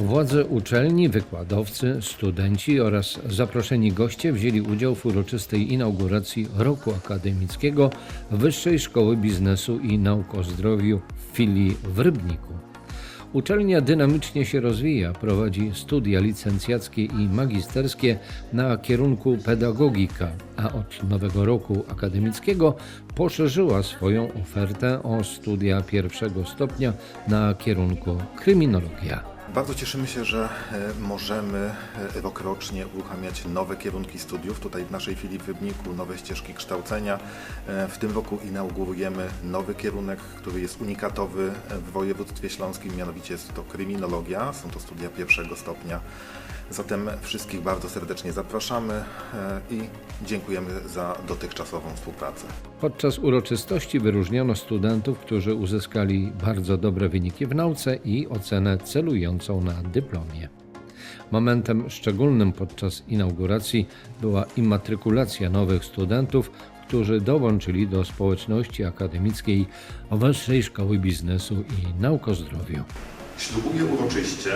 Władze uczelni, wykładowcy, studenci oraz zaproszeni goście wzięli udział w uroczystej inauguracji roku akademickiego Wyższej Szkoły Biznesu i Nauk o Zdrowiu w filii w Rybniku. Uczelnia dynamicznie się rozwija, prowadzi studia licencjackie i magisterskie na kierunku pedagogika, a od nowego roku akademickiego poszerzyła swoją ofertę o studia pierwszego stopnia na kierunku kryminologia. Bardzo cieszymy się, że e, możemy e, rokrocznie uruchamiać nowe kierunki studiów. Tutaj w naszej filii w Rybniku nowe ścieżki kształcenia. E, W tym roku inaugurujemy nowy kierunek, który jest unikatowy w województwie śląskim, mianowicie jest to kryminologia. Są to studia pierwszego stopnia. Zatem wszystkich bardzo serdecznie zapraszamy i dziękujemy za dotychczasową współpracę. Podczas uroczystości wyróżniono studentów, którzy uzyskali bardzo dobre wyniki w nauce i ocenę celującą na dyplomie. Momentem szczególnym podczas inauguracji była immatrykulacja nowych studentów, którzy dołączyli do społeczności akademickiej Wyższej Szkoły Biznesu i Nauk o Zdrowiu. Ślubuję uroczyście,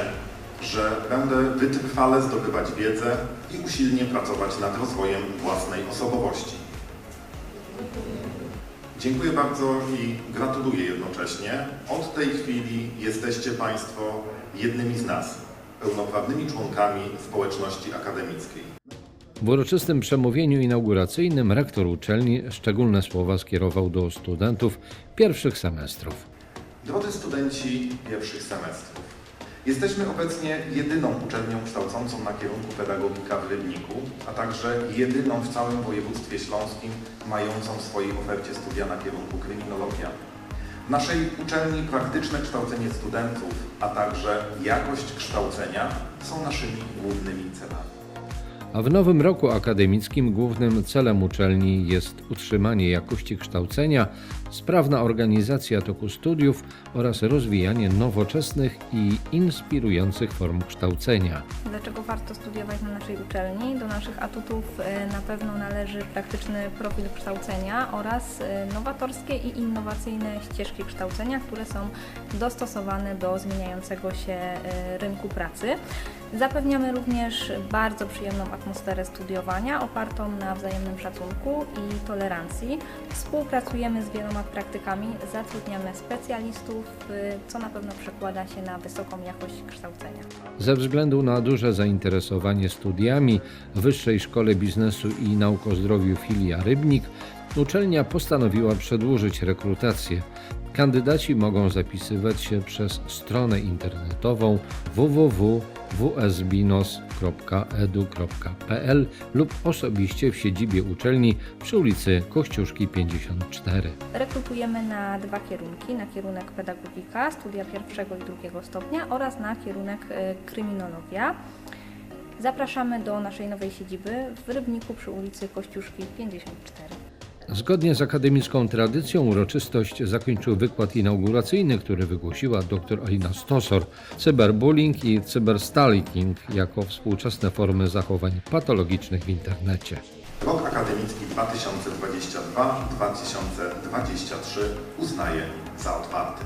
że będę wytrwale zdobywać wiedzę i usilnie pracować nad rozwojem własnej osobowości. Dziękuję bardzo i gratuluję jednocześnie. Od tej chwili jesteście Państwo jednymi z nas, pełnoprawnymi członkami społeczności akademickiej. W uroczystym przemówieniu inauguracyjnym rektor uczelni szczególne słowa skierował do studentów pierwszych semestrów. Drodzy studenci pierwszych semestrów, jesteśmy obecnie jedyną uczelnią kształcącą na kierunku pedagogika w Rybniku, a także jedyną w całym województwie śląskim mającą w swojej ofercie studia na kierunku kryminologia. W naszej uczelni praktyczne kształcenie studentów, a także jakość kształcenia są naszymi głównymi celami. A w nowym roku akademickim głównym celem uczelni jest utrzymanie jakości kształcenia, sprawna organizacja toku studiów oraz rozwijanie nowoczesnych i inspirujących form kształcenia. Dlaczego warto studiować na naszej uczelni? Do naszych atutów e, na pewno należy praktyczny profil kształcenia oraz e, nowatorskie i innowacyjne ścieżki kształcenia, które są dostosowane do zmieniającego się e, rynku pracy. Zapewniamy również bardzo przyjemną atmosferę studiowania opartą na wzajemnym szacunku i tolerancji. Współpracujemy z wieloma praktykami, zatrudniamy specjalistów, co na pewno przekłada się na wysoką jakość kształcenia. Ze względu na duże zainteresowanie studiami w Wyższej Szkole Biznesu i Nauk o Zdrowiu filia Rybnik, uczelnia postanowiła przedłużyć rekrutację. Kandydaci mogą zapisywać się przez stronę internetową www.wsbinos.edu.pl lub osobiście w siedzibie uczelni przy ulicy Kościuszki 54. Rekrutujemy na dwa kierunki, na kierunek pedagogika, studia pierwszego i drugiego stopnia oraz na kierunek e, kryminologia. Zapraszamy do naszej nowej siedziby w Rybniku przy ulicy Kościuszki 54. Zgodnie z akademicką tradycją uroczystość zakończył wykład inauguracyjny, który wygłosiła dr Alina Stosor. Cyberbullying i cyberstalking jako współczesne formy zachowań patologicznych w internecie. Rok akademicki 2022-2023 uznaję za otwarty.